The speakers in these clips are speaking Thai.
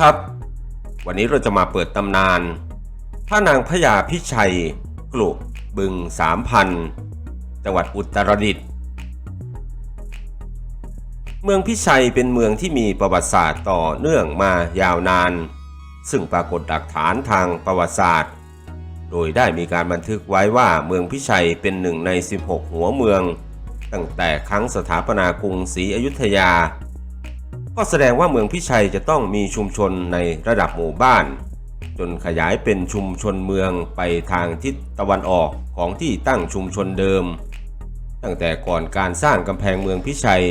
ครับ วันนี้เราจะมาเปิดตำนานพระนางพญาพิชัย กลุบึงสามพันจังหวัดอุตรดิตถ์เมืองพิชัยเป็นเมืองที่มีประวัติศาสตร์ต่อเนื่องมายาวนาน ซึ่งปรากฏหลักฐานทางประวัติศาสตร์ โดยได้มีการบันทึกไว้ว่าเมืองพิชัยเป็นหนึ่งใน 16 หัวเมือง ตั้งแต่ครั้งสถาปนากรุงศรีอยุธยา ก็แสดงว่าเมืองพิชัยจะต้องมีชุมชนในระดับหมู่บ้าน จนขยายเป็นชุมชนเมืองไปทางทิศตะวันออกของที่ตั้งชุมชนเดิม ตั้งแต่ก่อนการสร้างกำแพงเมืองพิชัย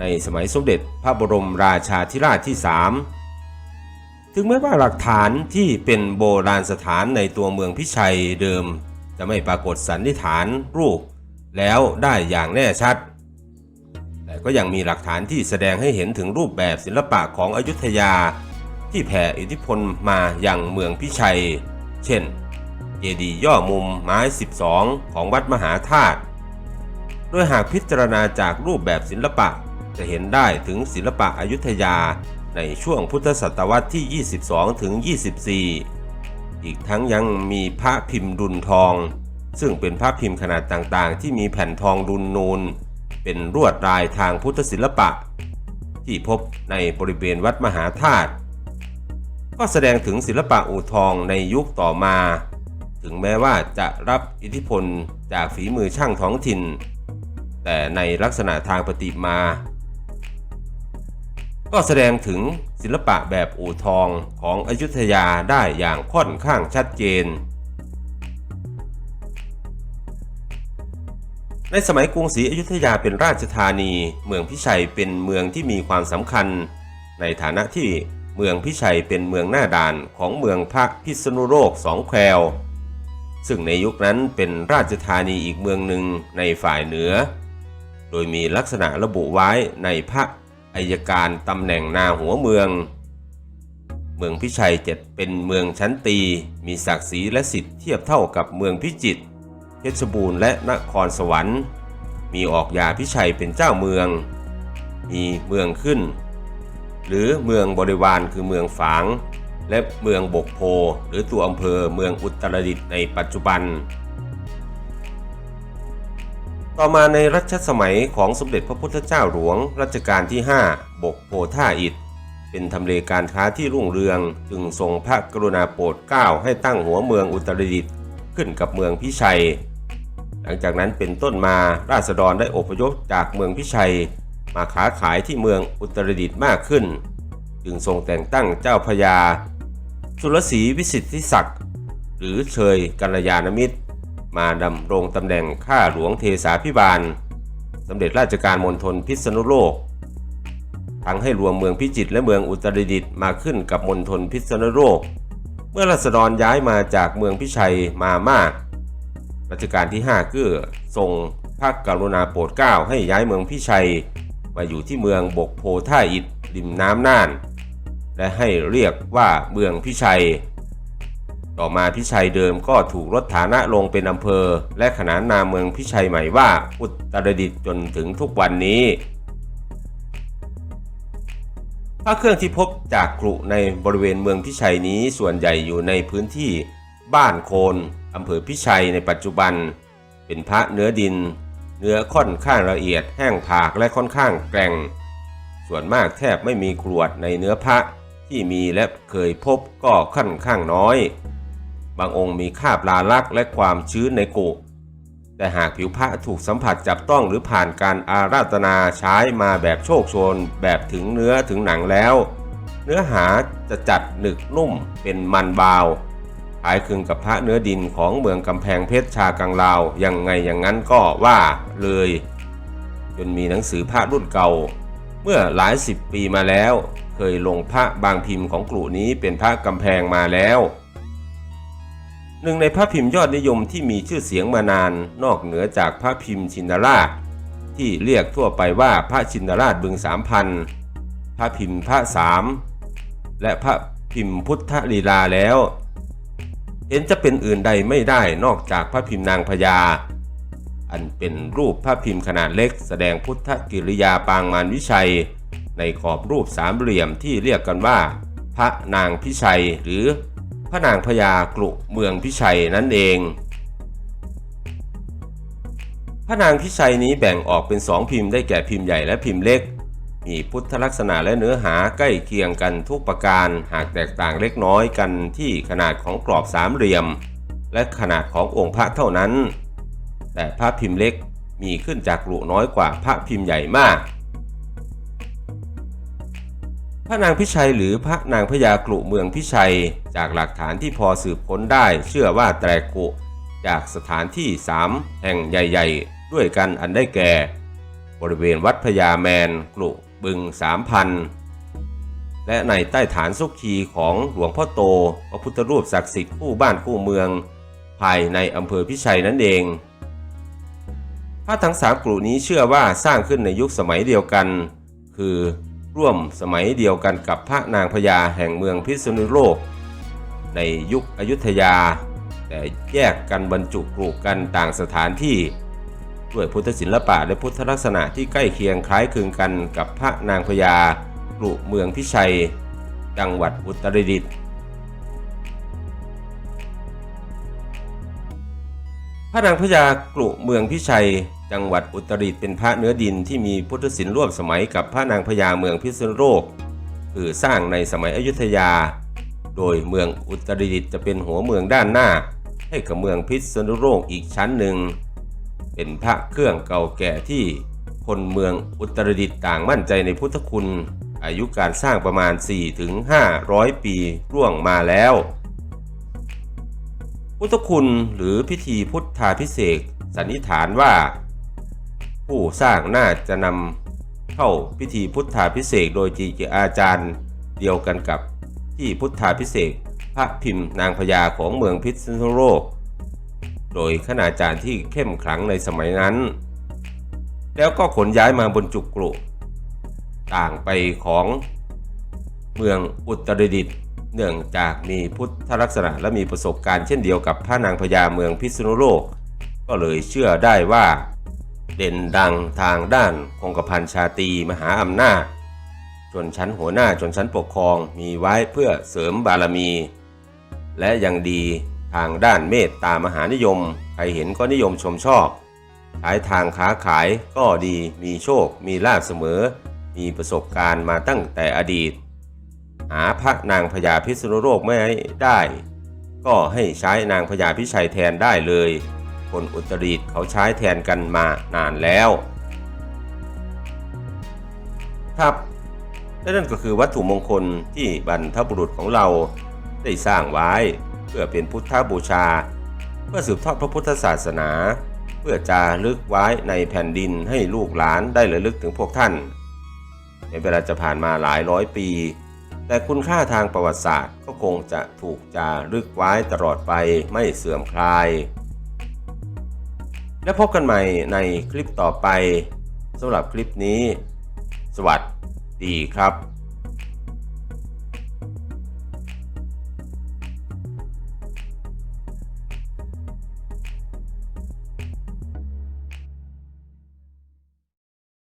ในสมัยสมเด็จพระบรมราชาธิราชที่3ถึงแม้ว่าหลักฐานที่เป็นโบราณสถานในตัวเมืองพิชัยเดิม จะไม่ปรากฏสันนิษฐานรูปแล้วได้อย่างแน่ชัด ก็ยังมีหลักฐานที่แสดงให้เห็นถึงรูปแบบศิลปะของอยุธยา ที่แผ่อิทธิพลมาอย่างเมืองพิชัย เช่น เจดีย์ย่อมุมไม้ 12 ของวัดมหาธาตุโดยหากพิจารณาจากรูปแบบศิลปะจะเห็นได้ถึงศิลปะอยุธยาในช่วงพุทธศตวรรษที่ 22 ถึง 24 อีกทั้งยังมีพระพิมพ์ดุลทอง ซึ่งเป็นพระพิมพ์ขนาดต่างๆ ที่มีแผ่นทองดุลนูน เป็นรวดลายทางพุทธศิลปะ ที่พบในบริเวณวัดมหาธาตุก็แสดงถึงศิลปะอู่ทองในยุคต่อมา ถึงแม้ว่าจะรับอิทธิพลจากฝีมือช่างท้องถิ่น แต่ในลักษณะทางประติมา ก็แสดงถึงศิลปะแบบอู่ทองของอยุธยาได้อย่างค่อนข้างชัดเจน ในสมัยกรุงศรีอยุธยาเป็นราชธานี เมืองพิชัยเป็นเมืองที่มีความสำคัญ ในฐานะที่เมืองพิชัยเป็นเมืองหน้าด่านของเมืองพระพิษณุโลกสองแคว ซึ่งในยุคนั้นเป็นราชธานีอีกเมืองหนึ่งในฝ่ายเหนือ โดยมีลักษณะระบุไว้ในพระอัยการตำแหน่งนาหัวเมือง เมืองพิชัยเจ็ดเป็นเมืองชั้นตี มีศักดิ์ศรีและสิทธิ์เทียบเท่ากับเมืองพิจิตร เพชรบูรณ์และนครสวรรค์ มีออกยาพิชัยเป็นเจ้าเมือง มีเมืองขึ้น หรือเมืองบริวารคือเมืองฝาง และเมืองบกโพ หรือตัวอำเภอเมืองอุตรดิตถ์ในปัจจุบัน ต่อมาในรัชสมัยของสมเด็จพระพุทธเจ้าหลวงรัชกาลที่ 5 บกโพท่าอิฐเป็นทำเลการค้าที่รุ่งเรืองจึงทรงพระกรุณาโปรดเกล้าให้ตั้งหัวเมืองอุตรดิตถ์ขึ้นกับเมืองพิชัย ลังจากนั้นเป็นต้นมาราษฎรได้อพยพจากเมืองพิชัย มาค้าขายที่เมืองอุตรดิตถ์มากขึ้น จึงทรงแต่งตั้งเจ้าพญาสุรศรีวิสิทธิศักดิ์หรือเชยกัลยาณมิตร มาดำรงตำแหน่งข้าหลวงเทสาพิบาลสำเร็จราชการมณฑลพิษณุโลก ทั้งให้รวมเมืองพิจิตรและเมืองอุตรดิตถ์มาขึ้นกับมณฑลพิษณุโลก เมื่อราษฎรย้ายมาจากเมืองพิชัยมามาก รัชกาลที่ 5 ก็ทรงพระกรุณาโปรดเกล้าให้ย้ายเมืองพิชัย มาอยู่ที่เมืองบกโพท่าอิฐริมน้ำน่าน และให้เรียกว่าเมืองพิชัย ต่อมาพิชัยเดิมก็ถูกลดฐานะลงเป็นอำเภอ และขนานนามเมืองพิชัยใหม่ว่าอุตรดิตถ์จนถึงทุกวันนี้พระเครื่องที่พบจากกรุในบริเวณเมืองพิชัยนี้ส่วนใหญ่อยู่ในพื้นที่บ้านโคน อำเภอพิชัยในปัจจุบัน เป็นพระเนื้อดิน เนื้อค่อนข้างละเอียดแห้งผากและค่อนข้างแกร่ง ส่วนมากแทบไม่มีกรวดในเนื้อพระที่มีและเคยพบก็ค่อนข้างน้อย บางองค์มีคาบลาลักและความชื้นในกุแต่หากผิวพระถูกสัมผัสจับต้องหรือผ่านการอาราธนาใช้มาแบบโชคโชน แบบถึงเนื้อถึงหนังแล้ว เนื้อหาจะจัดหนึกนุ่มเป็นมันบาว คล้ายคลึงกับพระเนื้อดินของเมืองกำแพงเพชรชากังลาวยังไงอย่างนั้นก็ว่าเลย จนมีหนังสือพระรุ่นเก่า เมื่อหลายสิบปีมาแล้ว เคยลงพระบางพิมพ์ของกลุ่นี้เป็นพระกำแพงมาแล้วหนึ่งในพระพิมพ์ยอดนิยมที่มีชื่อเสียงมานานนอกเหนือจากพระพิมพ์ชินราช ที่เรียกทั่วไปว่าพระชินราชบึงสามพันพระพิมพ์พระสามและพระพิมพ์พุทธลีลาแล้ว เห็นจะเป็นอื่นใดไม่ได้นอกจากพระพิมพ์นางพญา อันเป็นรูปพระพิมพ์ขนาดเล็ก แสดงพุทธกิริยาปางมารวิชัย ในขอบรูปสามเหลี่ยมที่เรียกกันว่า พระนางพิชัยหรือพระนางพญากรุเมืองพิชัยนั่นเอง พระนางพิชัยนี้แบ่งออกเป็นสองพิมพ์ได้แก่พิมพ์ใหญ่และพิมพ์เล็ก มีพุทธลักษณะและเนื้อหาใกล้เคียงกันทุกประการ หากแตกต่างเล็กน้อยกันที่ขนาดของกรอบสามเหลี่ยม และขนาดขององค์พระเท่านั้น แต่พระพิมพ์เล็กมีขึ้นจากกรุน้อยกว่าพระพิมพ์ใหญ่มาก พระนางพิชัยหรือพระนางพญากรุเมืองพิชัย จากหลักฐานที่พอสืบค้นได้เชื่อว่าแตรกุจากสถานที่สามแห่งใหญ่ ๆ ด้วยกันอันได้แก่ บริเวณวัดพญาแมนกรุ บึงสามพันและในใต้ฐานสุขีของหลวงพ่อโตพระพุทธรูปศักดิ์สิทธิ์คู่บ้านคู่เมือง ภายในอำเภอพิชัยนั่นเองพระทั้งสามกลุ่นี้เชื่อว่าสร้างขึ้นในยุคสมัยเดียวกัน คือร่วมสมัยเดียวกันกับพระนางพญาแห่งเมืองพิษณุโลก ในยุคอยุธยา แต่แยกกันบรรจุกลูกกันต่างสถานที่ ด้วยพุทธศิลปะและพุทธลักษณะที่ใกล้เคียงคล้ายคลึงกันกับพระนางพญากรุเมืองพิชัย จังหวัดอุตรดิตถ์พระนางพญากรุเมืองพิชัย จังหวัดอุตรดิตถ์เป็นพระเนื้อดินที่มีพุทธศิลป์ร่วมสมัยกับพระนางพญาเมืองพิษณุโลกคือสร้างในสมัยอยุธยา โดยเมืองอุตรดิตถ์จะเป็นหัวเมืองด้านหน้า ให้กับเมืองพิษณุโลกอีกชั้นหนึ่ง เป็นพระเครื่องเก่าแก่ที่คนเมืองอุตรดิตถ์ต่างมั่นใจในพุทธคุณ อายุการสร้างประมาณ 4-500 ปีร่วงมาแล้ว พุทธคุณหรือพิธีพุทธาพิเศษสันนิษฐานว่า ผู้สร้างน่าจะนำเข้าพิธีพุทธาพิเศษโดยจีเจอาจารย์เดียวกันกับที่พุทธาพิเศษพระพิมพ์นางพญาของเมืองพิษณุโลก โดยคณาจารย์ที่เข้มขลังในสมัยนั้น แล้วก็ขนย้ายมาบนจุกกรุต่างไปของเมืองอุตรดิตถ์เนื่องจากมีพุทธลักษณะและมีประสบการณ์เช่นเดียวกับพระนางพญาเมืองพิษณุโลก ก็เลยเชื่อได้ว่า เด่นดังทางด้านคงกระพันชาตรีมหาอำนาจชนชั้นหัวหน้าชนชั้นปกครองมีไว้เพื่อเสริมบารมี และยังดี ทางด้านเมตตามหานิยม ใครเห็นก็นิยมชมชอบ ขายทางค้าขายก็ดีมีโชค มีลาภเสมอ มีประสบการณ์มาตั้งแต่อดีต หาพระนางพญาพิษณุโลกไม่ได้ ก็ให้ใช้นางพญาพิชัยแทนได้เลย คนอุตรดิตเขาใช้แทนกันมานานแล้ว ครับและนั่นก็คือวัตถุมงคลที่บรรพบุรุษของเราได้สร้างไว้ เพื่อเป็นพุทธบูชา เพื่อสืบทอดพระพุทธศาสนา เพื่อจารึกไว้ในแผ่นดินให้ลูกหลานได้ระลึกถึงพวกท่านในเวลาจะผ่านมาหลายร้อยปี แต่คุณค่าทางประวัติศาสตร์ก็คงจะถูกจารึกไว้ตลอดไปไม่เสื่อมคลาย และพบกันใหม่ในคลิปต่อไปสำหรับคลิปนี้ สวัสดีครับ